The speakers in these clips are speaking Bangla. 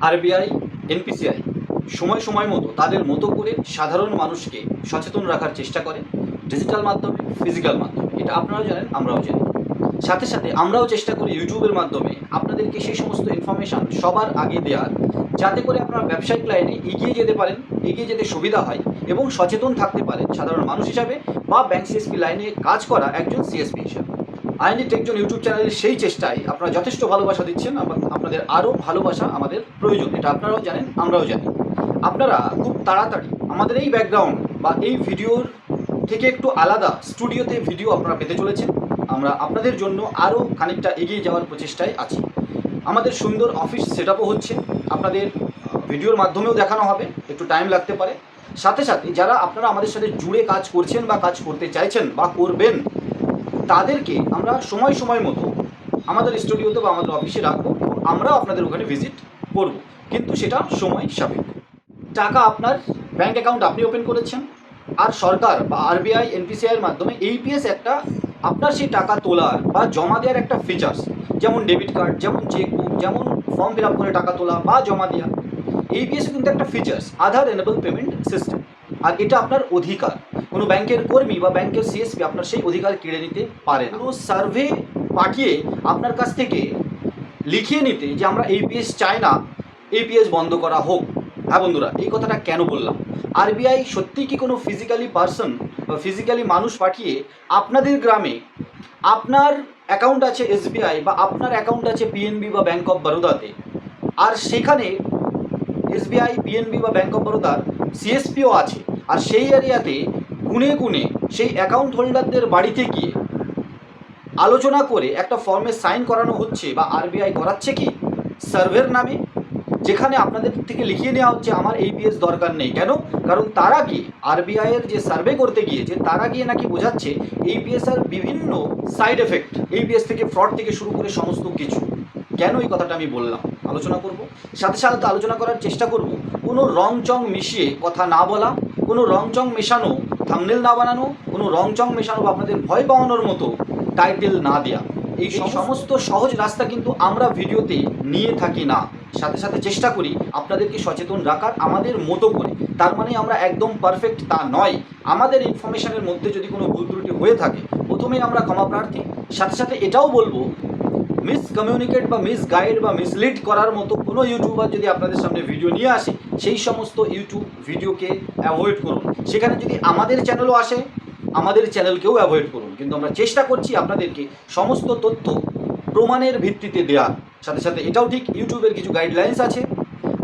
আরবিআই, এনপিসিআই, সময় সময় মতো তাদের মতো করে সাধারণ মানুষকে সচেতন রাখার চেষ্টা করে, ডিজিটাল মাধ্যমে, ফিজিক্যাল মাধ্যমে। এটা আপনারাও জানেন, আমরাও জানি। সাথে সাথে আমরাও চেষ্টা করি ইউটিউবের মাধ্যমে আপনাদেরকে সেই সমস্ত ইনফরমেশান সবার আগে দেওয়ার, যাতে করে আপনারা ব্যবসায়িক লাইনে এগিয়ে যেতে পারেন, এগিয়ে যেতে সুবিধা হয় এবং সচেতন থাকতে পারেন সাধারণ মানুষ হিসাবে বা ব্যাংক সিএসপি লাইনে কাজ করা একজন সিএসপি হিসাবে। আইনি টেকজন ইউটিউব চ্যানেলের সেই চেষ্টায় আপনারা যথেষ্ট ভালোবাসা দিচ্ছেন আপনাদের আরও ভালোবাসা আমাদের প্রয়োজন। এটা আপনারাও জানেন, আমরাও জানি। আপনারা খুব তাড়াতাড়ি আমাদের এই ব্যাকগ্রাউন্ড বা এই ভিডিওর থেকে একটু আলাদা স্টুডিওতে ভিডিও আপনারা পেতে চলেছেন। আমরা আপনাদের জন্য আরও খানিকটা এগিয়ে যাওয়ার প্রচেষ্টায় আছি। আমাদের সুন্দর অফিস সেট হচ্ছে, আপনাদের ভিডিওর মাধ্যমেও দেখানো হবে, একটু টাইম লাগতে পারে। সাথে সাথে যারা আপনারা আমাদের সাথে জুড়ে কাজ করছেন বা কাজ করতে চাইছেন বা করবেন তাদেরকে আমরা সময় সময় মতো আমাদের স্টুডিওতে বা আমাদের অফিসে রাখব এবং আমরাও আপনাদের ওখানে ভিজিট করব। কিন্তু সেটা সময় সাপেক্ষ। টাকা আপনার ব্যাংক অ্যাকাউন্ট আপনি ওপেন করেছেন আর সরকার বা আরবিআই এনপিসিআইয়ের মাধ্যমে এইপিএস একটা আপনার সেই টাকা তোলার বা জমা দেওয়ার একটা ফিচার্স যেমন ডেবিট কার্ড যেমন চেকবুক যেমন ফর্ম ফিল আপ করে টাকা তোলা বা জমা দেওয়া। এইপিএস কিন্তু একটা features Aadhaar enable payment system আর এটা আপনার অধিকার। কোনো ব্যাংকের কর্মী বা ব্যাংকের সিএসপি আপনার সেই অধিকার কেড়ে নিতে পারে কোনো সার্ভে পাঠিয়ে আপনার কাছ থেকে লিখিয়ে নিতে যে আমরা এইপিএস চাই না এইপিএস বন্ধ করা হোক। হ্যাঁ বন্ধুরা, এই কথাটা কেন বললাম? আরবিআই সত্যি কি কোনো ফিজিক্যালি পার্সন বা ফিজিক্যালি মানুষ পাঠিয়ে আপনাদের গ্রামে আপনার অ্যাকাউন্ট আছে এসবিআই বা আপনার অ্যাকাউন্ট আছে পিএনবি বা ব্যাঙ্ক অফ বরোদাতে আর সেখানে এসবিআই পিএনবি বা ব্যাঙ্ক অফ বরোদার সিএসপিও আছে, আর সেই এরিয়াতে গুনে গুনে সেই অ্যাকাউন্ট হোল্ডারদের বাড়িতে গিয়ে আলোচনা করে একটা ফর্মে সাইন করানো হচ্ছে বা আরবিআই করাচ্ছে কি? সার্ভের নামে, যেখানে আপনাদের থেকে লিখিয়ে নেওয়া হচ্ছে, আমার এইপিএস দরকার নেই। কেন? কারণ তারা গিয়ে আরবিআই এর যে সার্ভে করতে গিয়েছে, তারা গিয়ে নাকি বোঝাচ্ছে এইপিএস এর বিভিন্ন সাইড এফেক্ট এইপিএস থেকে ফ্রড থেকে শুরু করে সমস্ত কিছু। কেন এই কথাটা আমি বললাম? আলোচনা করব। সাথে সাথে আলোচনা করার চেষ্টা করব। কোনো রং চং মিশিয়ে কথা না বলা, কোনো রং চং মেশানো থামনেল না বানানো কোনো রং চং মেশানো বা আপনাদের ভয় পাওয়ানোর মতো টাইটেল না দেয়া। এই সমস্ত সহজ রাস্তা কিন্তু আমরা ভিডিওতে নিয়ে থাকি না। সাথে সাথে চেষ্টা করি আপনাদেরকে সচেতন রাখার আমাদের মতো করে। তার মানে আমরা একদম পারফেক্ট তা নয়। আমাদের ইনফরমেশনের মধ্যে যদি কোনো ভুল ত্রুটি হয়ে থাকে প্রথমেই আমরা ক্ষমা প্রার্থী। সাথে সাথে এটাও বলব মিস কমিউনিকেট বা মিস গাইড বা মিসলিড করার মতো কোনো ইউটিউবার যদি আপনাদের সামনে ভিডিও নিয়ে আসে, সেই সমস্ত ইউটিউব ভিডিওকে অ্যাভয়েড করুন। সেখানে যদি আমাদের চ্যানেলও আসে, আমাদের চ্যানেলকেও অ্যাভয়েড করুন। কিন্তু আমরা চেষ্টা করছি আপনাদেরকে সমস্ত তথ্য প্রমাণের ভিত্তিতে দেওয়ার। সাথে সাথে এটাও ঠিক, ইউটিউবের কিছু গাইডলাইন্স আছে,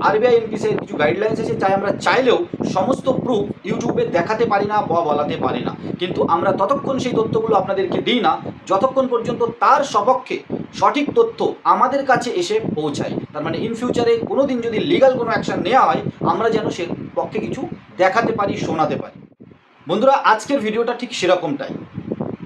আরবিআই এনপিসির কিছু গাইডলাইন্স আছে, তাই আমরা চাইলেও সমস্ত প্রুফ ইউটিউবে দেখাতে পারি না বা বলাতে পারি না। কিন্তু আমরা ততক্ষণ সেই তথ্যগুলো আপনাদেরকে দিই না, যতক্ষণ পর্যন্ত তার সপক্ষে সঠিক তথ্য আমাদের কাছে এসে পৌঁছায়। তার মানে ইন ফিউচারে কোনো দিন যদি লিগাল কোনো অ্যাকশন নেওয়া হয়, আমরা যেন সে পক্ষে কিছু দেখাতে পারি, শোনাতে পারি। বন্ধুরা, আজকের ভিডিওটা ঠিক সেরকমটাই।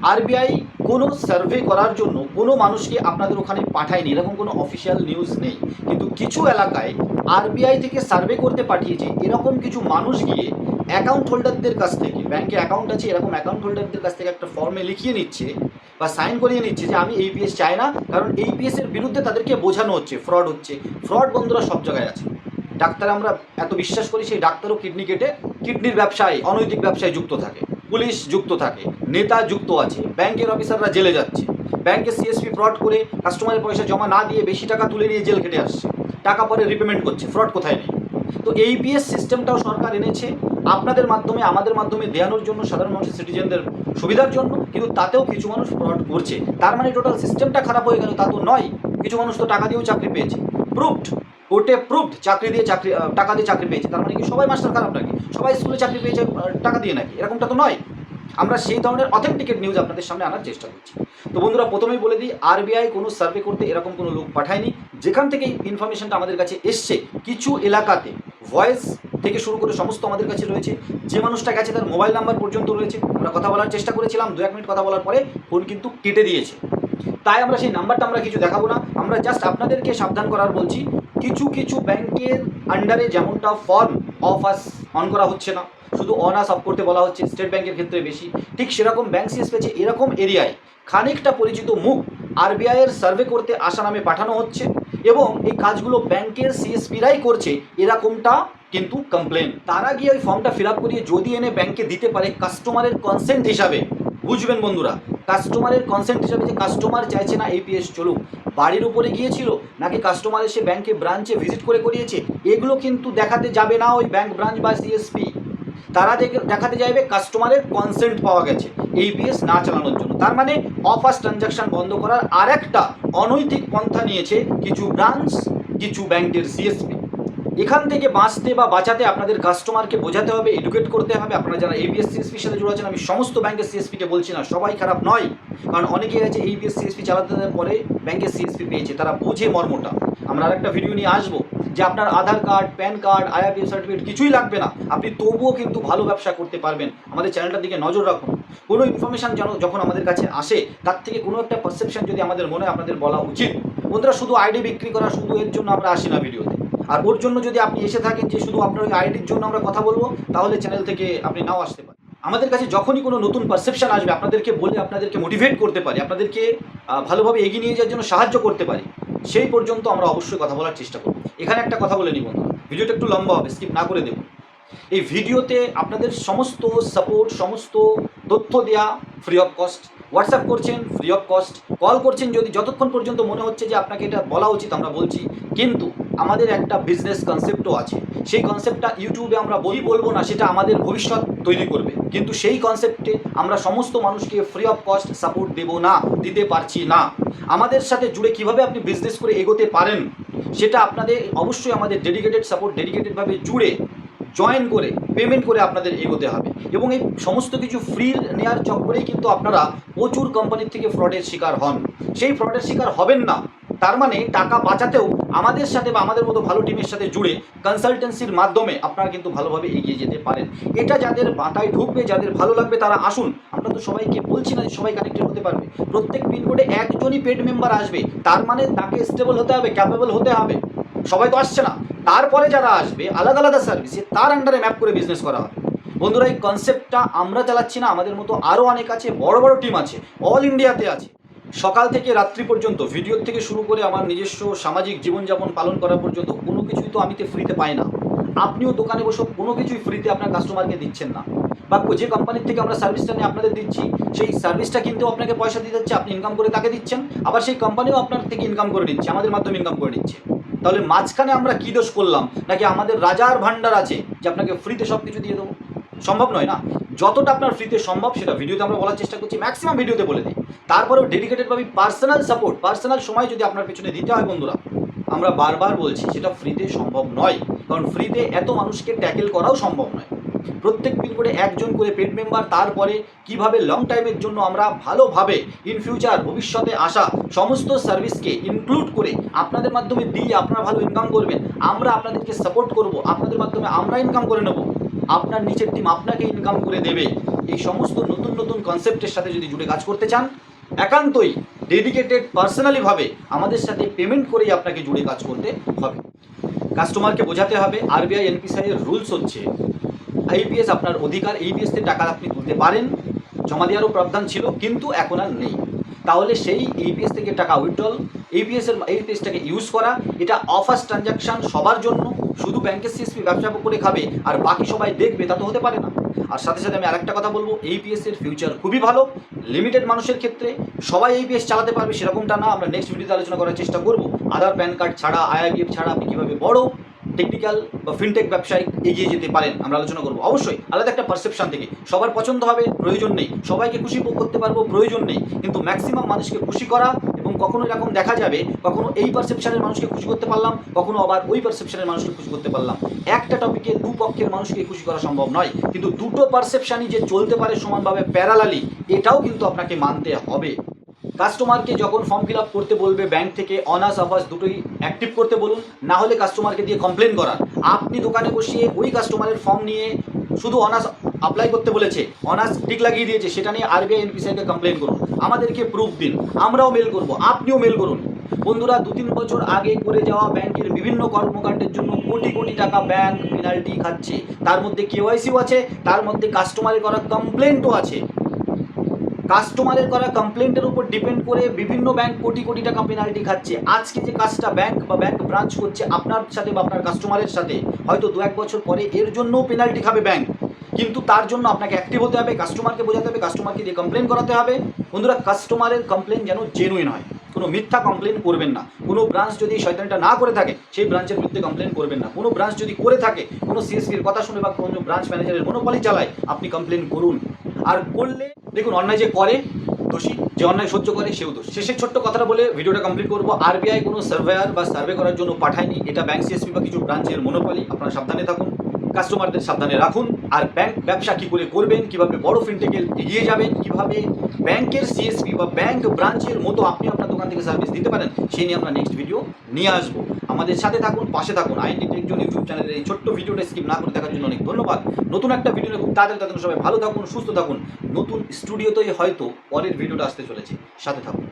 আরবিআই কোনো সার্ভে করার জন্য কোনো মানুষকে আপনাদের ওখানে পাঠায়নি। এরকম কোনো অফিসিয়াল নিউজ নেই। কিন্তু কিছু এলাকায় আরবিআই থেকে সার্ভে করতে পাঠিয়েছে এরকম কিছু মানুষ গিয়ে অ্যাকাউন্ট হোল্ডারদের কাছ থেকে। ব্যাংকে অ্যাকাউন্ট আছে, এরকম অ্যাকাউন্ট হোল্ডারদের কাছ থেকে একটা ফর্মে লিখিয়ে নিচ্ছে। বা সাইন করিয়ে নিচ্ছে যে আমি এইপিএস চাই না, কারণ এইপিএস এর বিরুদ্ধে তাদেরকে বোঝানো হচ্ছে ফ্রড হচ্ছে। ফ্রড বন্ধুরা সব জায়গায় আছে। ডাক্তার আমরা এত বিশ্বাস করি, সেই ডাক্তারও কিডনি কেটে কিডনির ব্যবসায়, অনৈতিক ব্যবসায় যুক্ত থাকে। পুলিশ যুক্ত থাকে, নেতা যুক্ত আছে, ব্যাংকের অফিসাররা জেলে যাচ্ছে। ব্যাংকে সিএসপি ফ্রড করে কাস্টমারের পয়সা জমা না দিয়ে বেশি টাকা তুলে নিয়ে জেল কেটে আসছে। টাকা পরে রিপেমেন্ট করছে ফ্রড কোথায় নেই? তো এই এইপিএস সিস্টেমটাও সরকার এনেছে আপনাদের মাধ্যমে, আমাদের মাধ্যমে দেওয়ানোর জন্য সাধারণ মানুষের সিটিজেনদের সুবিধার জন্য কিন্তু তাতেও কিছু মানুষ ফ্রড করছে তার মানে টোটাল সিস্টেমটা খারাপ হয়ে গেল, তা তো নয়। কিছু মানুষ তো টাকা দিয়েও চাকরি পেয়েছে। প্রুফড কোর্টে প্রুফড চাকরি দিয়ে চাকরি টাকা দিয়ে চাকরি পেয়েছে। তার মানে কি সবাই মাস্টার খারাপ নাকি? সবাই স্কুলে চাকরি পেয়েছে টাকা দিয়ে নাকি? এরকমটা তো নয়। আমরা সেই ধরনের অথেন্টিকেট নিউজ আপনাদের সামনে আনার চেষ্টা করছি। তো বন্ধুরা, প্রথমেই বলে দিই আরবিআই কোনো সার্ভে করতে এরকম কোনো লোক পাঠায়নি। যেখান থেকে ইনফরমেশনটা আমাদের কাছে এসছে, কিছু এলাকাতে ভয়েস থেকে শুরু করে সমস্ত আমাদের কাছে রয়েছে। যে মানুষটা গেছে তার মোবাইল নাম্বার পর্যন্ত রয়েছে। আমরা কথা বলার চেষ্টা করেছিলাম, দু এক মিনিট কথা বলার পরে ফোন কিন্তু কেটে দিয়েছে। তাই আমরা সেই নাম্বারটা আমরা কিছু দেখাবো না। আমরা জাস্ট আপনাদেরকে সাবধান করার বলছি, কিছু কিছু ব্যাংকের আন্ডারে যেমনটা ফর্ম অফ আস অন করা হচ্ছে না। শুধু অন আস অফ করতে বলা হচ্ছে স্টেট ব্যাংকের ক্ষেত্রে বেশি। ঠিক সেরকম ব্যাংক সিএস পেয়েছে এরকম এরিয়ায় খানিকটা পরিচিত মুখ আরবিআই এর সার্ভে করতে আসা নামে পাঠানো হচ্ছে এবং এই কাজগুলো ব্যাংকের সিএসপিরাই করছে, এরকমটা কিন্তু কমপ্লেন তারা গিয়ে ওই ফর্মটা ফিল আপ করিয়ে যদি এনে ব্যাংকে দিতে পারে কাস্টমারের কনসেন্ট হিসাবে, বুঝবেন বন্ধুরা কাস্টমারের কনসেন্ট হিসাবে যে কাস্টমার চাইছে না এপিএস চলুক, বাড়ির উপরে গিয়েছিল নাকি কাস্টমার এসে ব্যাংকে ব্রাঞ্চে ভিজিট করে করিয়েছে, এগুলো কিন্তু দেখাতে যাবে না ওই ব্যাংক ব্রাঞ্চ বা সিএসপি তারা দেখে- দেখাতে যাইবে কাস্টমারের কনসেন্ট পাওয়া গেছে এইপিএস না চালানোর জন্য। তার মানে অফার্স ট্রানজাকশন বন্ধ করার আরেকটা অনৈতিক পন্থা নিয়েছে কিছু ব্রাঞ্চ কিছু ব্যাংকের সিএসপি এখান থেকে বাঁচতে বা বাঁচাতে আপনাদের কাস্টমারকে বোঝাতে হবে এডুকেট করতে হবে। আপনারা যারা এবিএস সিএসপির সাথে জুড়ে আছেন, আমি সমস্ত ব্যাংকের সিএসপিকে বলছি না, সবাই খারাপ নয়। কারণ অনেকেই আছে এইবিএস সিএসপি চালাতে পরে ব্যাংকের সিএসপি পেয়েছে, তারা বোঝে মর্মটা। আমরা আরেকটা ভিডিও নিয়ে আসব, যে আপনার Aadhaar card PAN card IRBS certificate কিছুই লাগবে না। আপনি তবুও কিন্তু ভালো ব্যবসা করতে পারবেন। আমাদের চ্যানেলটার দিকে নজর রাখুন। কোনো ইনফরমেশান যেন যখন আমাদের কাছে আসে, তার থেকে কোনো একটা পারসেপশন যদি আমাদের মনে আপনাদের বলা উচিত। বন্ধুরা, শুধু আইডি বিক্রি করা, শুধু এর জন্য আমরা আসি না ভিডিওতে আর ওর জন্য যদি আপনি এসে থাকেন যে শুধু আপনার ওই আইডির জন্য আমরা কথা বলব, তাহলে চ্যানেল থেকে আপনি নাও আসতে পারেন। আমাদের কাছে যখনই কোনো নতুন পারসেপশন আসবে, আপনাদেরকে বলে আপনাদেরকে মোটিভেট করতে পারি, আপনাদেরকে ভালোভাবে এগিয়ে নিয়ে যাওয়ার জন্য সাহায্য করতে পারি, সেই পর্যন্ত আমরা অবশ্যই কথা বলার চেষ্টা করব। এখানে একটা কথা বলে বন্ধুরা। ভিডিওটা একটু লম্বা হবে স্কিপ না করে দেবো। এই ভিডিওতে আপনাদের সমস্ত সাপোর্ট সমস্ত তথ্য দেওয়া ফ্রি অফ কস্ট হোয়াটসঅ্যাপ করছেন ফ্রি অফ কস্ট কল করছেন যদি, যতক্ষণ পর্যন্ত মনে হচ্ছে যে আপনাকে এটা বলা উচিত, আমরা বলছি। কিন্তু আমাদের একটা বিজনেস কনসেপ্টও আছে। সেই কনসেপ্টটা ইউটিউবে আমরা বই বলব না, সেটা আমাদের ভবিষ্যৎ তৈরি করবে। কিন্তু সেই কনসেপ্টে আমরা সমস্ত মানুষকে ফ্রি অফ কস্ট সাপোর্ট দেব না, দিতে পারছি না। আমাদের সাথে জুড়ে কীভাবে আপনি বিজনেস করে এগোতে পারেন, সেটা আপনাদের অবশ্যই আমাদের ডেডিকেটেড সাপোর্ট ডেডিকেটেডভাবে জুড়ে জয়েন করে পেমেন্ট করে আপনাদের এগোতে হবে। এবং এই সমস্ত কিছু ফ্রি নেওয়ার চক্করেই কিন্তু আপনারা প্রচুর কোম্পানির থেকে ফ্রডের শিকার হন। সেই ফ্রডের শিকার হবেন না। তার মানে টাকা বাঁচাতেও আমাদের সাথে বা আমাদের মতো ভালো টিমের সাথে জুড়ে কনসালটেন্সির মাধ্যমে আপনারা কিন্তু ভালোভাবে এগিয়ে যেতে পারেন। এটা যাদের মাথায় ঢুকবে, যাদের ভালো লাগবে তারা আসুন। আমরা তো সবাইকে বলছি না যে সবাই কানেক্টেড হতে পারবে। প্রত্যেক পিনকোডে একজনই পেড মেম্বার আসবে। তার মানে তাকে স্টেবল হতে হবে ক্যাপেবল হতে হবে। সবাই তো আসছে না। তারপরে যারা আসবে, আলাদা আলাদা সার্ভিসে তার আন্ডারে ম্যাপ করে বিজনেস করা হবে। বন্ধুরা, এই কনসেপ্টটা আমরা চালাচ্ছি না। আমাদের মতো আরও অনেক আছে, বড় বড় টিম আছে অল ইন্ডিয়াতে আছে। সকাল থেকে রাত্রি পর্যন্ত ভিডিও থেকে শুরু করে আমার নিজস্ব সামাজিক জীবনযাপন পালন করা পর্যন্ত কোনো কিছুই তো আমি তো ফ্রিতে পাই না। আপনিও দোকানে বসে কোনো কিছুই ফ্রিতে আপনার কাস্টমারকে দিচ্ছেন না। বা যে কোম্পানির থেকে আমরা সার্ভিসটা নিয়ে আপনাদের দিচ্ছি, সেই সার্ভিসটা কিনতেও আপনাকে পয়সা দিতে হচ্ছে আপনি ইনকাম করে তাকে দিচ্ছেন। আবার সেই কোম্পানিও আপনার থেকে ইনকাম করে নিচ্ছে, আমাদের মাধ্যমে ইনকাম করে নিচ্ছে। তাহলে মাঝখানে আমরা কী দোষ করলাম? নাকি আমাদের রাজার ভান্ডার আছে যে আপনাকে ফ্রিতে সব কিছু দিয়ে দেবো? সম্ভব নয় না? যতটা আপনার ফ্রিতে সম্ভব সেটা ভিডিওতে আমরা বলার চেষ্টা করছি ম্যাক্সিমাম ভিডিওতে বলে দিই। তারপরেও ডেডিকেটেডভাবে পার্সোনাল সাপোর্ট পার্সোনাল সময় যদি আপনার পেছনে দিতে হয় বন্ধুরা, আমরা বারবার বলছি সেটা ফ্রিতে সম্ভব নয়, কারণ ফ্রিতে এত মানুষকে ট্যাকেল করাও সম্ভব নয়। প্রত্যেক দিন করে একজন করে পেড মেম্বার তারপরে কীভাবে লং টাইমের জন্য আমরা ভালোভাবে ইন ফিউচার ভবিষ্যতে আসা সমস্ত সার্ভিসকে ইনক্লুড করে আপনাদের মাধ্যমে দিয়ে আপনারা ভালো ইনকাম করবেন, আমরা আপনাদেরকে সাপোর্ট করব, আপনাদের মাধ্যমে আমরা ইনকাম করে নেব। আপনার নিচের টিম আপনাকে ইনকাম করে দেবে। এই সমস্ত নতুন নতুন কনসেপ্টের সাথে যদি জুড়ে কাজ করতে চান একান্তই ডেডিকেটেড পার্সোনালিভাবে আমাদের সাথে পেমেন্ট করেই আপনাকে জুড়ে কাজ করতে হবে। কাস্টমারকে বোঝাতে হবে আরবিআই এনপিসিআই এর রুলস হচ্ছে আইপিএস আপনার অধিকার এইপিএস থেকে টাকা আপনি তুলতে পারেন, জমা দেওয়ারও প্রাবধান ছিল, কিন্তু এখন আর নেই। তাহলে সেই এইপিএস থেকে টাকা উইথড্রল এইপিএস এর ইউজ করা, এটা অফার্স ট্রানজাকশন সবার জন্য, শুধু ব্যাংকের সিএসপি ব্যবসা করে খাবে, আর বাকি সবাই দেখবে, তা তো হতে পারে না। আর সাথে সাথে আমি আরেকটা কথা বলব এইপিএস এর ফিউচার খুবই ভালো। লিমিটেড মানুষের ক্ষেত্রে সবাই এইপিএস চালাতে পারবে, সেরকমটা না। আমরা নেক্সট ভিডিওতে আলোচনা করার চেষ্টা করব। আধার প্যান কার্ড ছাড়া আইআইবিএফ ছাড়া আপনি কীভাবে বড় টেকনিক্যাল বা ফিনটেক ব্যবসায় এগিয়ে যেতে পারেন, আমরা আলোচনা করব। অবশ্যই আলাদা একটা পারসেপশন থেকে। সবার পছন্দ হবে, প্রয়োজন নেই। সবাইকে খুশি করতে পারব, প্রয়োজন নেই। কিন্তু ম্যাক্সিমাম মানুষকে খুশি করা কখনো এরকম দেখা যাবে, কখনো এই পারসেপশনের মানুষকে খুশি করতে পারলাম, কখনো আবার ওই পারসেপশনের মানুষকে খুশি করতে পারলাম। একটা টপিকে দু পক্ষের মানুষকে খুশি করা সম্ভব নয়, কিন্তু দুটো পারসেপশনই যে চলতে পারে সমানভাবে প্যারালালি এটাও কিন্তু আপনাকে মানতে হবে। কাস্টমারকে যখন ফর্ম ফিল আপ করতে বলবে ব্যাংক থেকে অনার্স আবাস দুটোই অ্যাক্টিভ করতে বলুন, না হলে কাস্টমারকে দিয়ে কমপ্লেন করান আপনি দোকানে বসিয়ে ওই কাস্টমারের ফর্ম নিয়ে শুধু অনার্স অ্যাপ্লাই করতে বলেছে অনার্স টিক লাগিয়ে দিয়েছে, সেটা নিয়ে আরবিআই এনপিসিআইকে কমপ্লেন করুন। আমাদেরকে প্রুফ দিন, আমরাও মেল করব, আপনিও মেল করুন। বন্ধুরা, দু তিন বছর আগে করে যাওয়া ব্যাংকের বিভিন্ন কর্মকাণ্ডের জন্য কোটি কোটি টাকা ব্যাংক পেনাল্টি খাচ্ছে। তার মধ্যে কেওয়াইসিও আছে, তার মধ্যে কাস্টমারের করা কমপ্লেন্টও আছে। কাস্টমারের করা কমপ্লেন্টের উপর ডিপেন্ড করে বিভিন্ন ব্যাংক কোটি কোটি টাকা পেনাল্টি খাচ্ছে। আজকে যে কাজটা ব্যাংক বা ব্যাংক ব্রাঞ্চ করছে আপনার সাথে বা আপনার কাস্টমারের সাথে, হয়তো দু এক বছর পরে এর জন্যও পেনাল্টি খাবে ব্যাংক কিন্তু তার জন্য আপনাকে অ্যাক্টিভ হতে হবে কাস্টমারকে বোঝাতে হবে কাস্টমারকে দিয়ে কমপ্লেন করাতে হবে। বন্ধুরা কাস্টমারের কমপ্লেন যেন জেনুইন হয়। কোনো মিথ্যা কমপ্লেন করবেন না। কোনো ব্রাঞ্চ যদি শয়তানটা না করে থাকে, সেই ব্রাঞ্চের বিরুদ্ধে কমপ্লেন করবেন না। কোনো ব্রাঞ্চ যদি করে থাকে, কোনো সিএসপির কথা শুনে বা কোনো ব্রাঞ্চ ম্যানেজারের মনোপলি চালায়, আপনি কমপ্লেন করুন। আর করলে দেখুন, অন্যায় যে করে, দোষী। যে অন্যায় সহ্য করে, সেও দোষী। শেষের ছোট্ট কথাটা বলে ভিডিওটা কমপ্লিট করব। আরবিআই কোনো সার্ভেয়ার বা সার্ভে করার জন্য পাঠায়নি। এটা ব্যাংক সিএসপি বা কিছু ব্রাঞ্চের মনোপলি আপনারা সাবধানে থাকুন। কাস্টমারদের সাবধানে রাখুন। আর ব্যাংক ব্যবসা কী করে করবেন, কীভাবে বড় ফিনটেকে এগিয়ে যাবেন, কীভাবে ব্যাংকের সিএসপি বা ব্যাংক ব্রাঞ্চের মতো আপনি আপনার দোকান থেকে সার্ভিস দিতে পারেন, সেই নিয়ে আমরা নেক্সট ভিডিও নিয়ে আসব। আমাদের সাথে থাকুন, পাশে থাকুন। আইনটি টেকজন ইউটিউব চ্যানেলের এই ছোট্ট ভিডিওটা স্কিপ না করে দেখার জন্য অনেক ধন্যবাদ। নতুন একটা ভিডিও খুব তাড়াতাড়ি তাদের সবাই ভালো থাকুন, সুস্থ থাকুন। নতুন স্টুডিওতেই হয়তো পরের ভিডিওটা আসতে চলেছে। সাথে থাকুন।